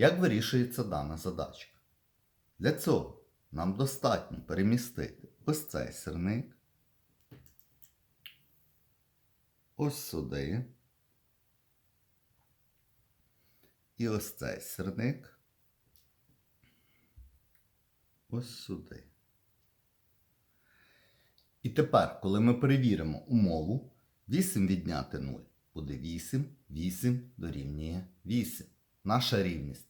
Як вирішується дана задачка? Для цього нам достатньо перемістити ось цей сірник, ось сюди, і ось цей сірник, ось сюди. І тепер, коли ми перевіримо умову, 8 відняти 0 буде 8, 8 дорівнює 8. Наша рівність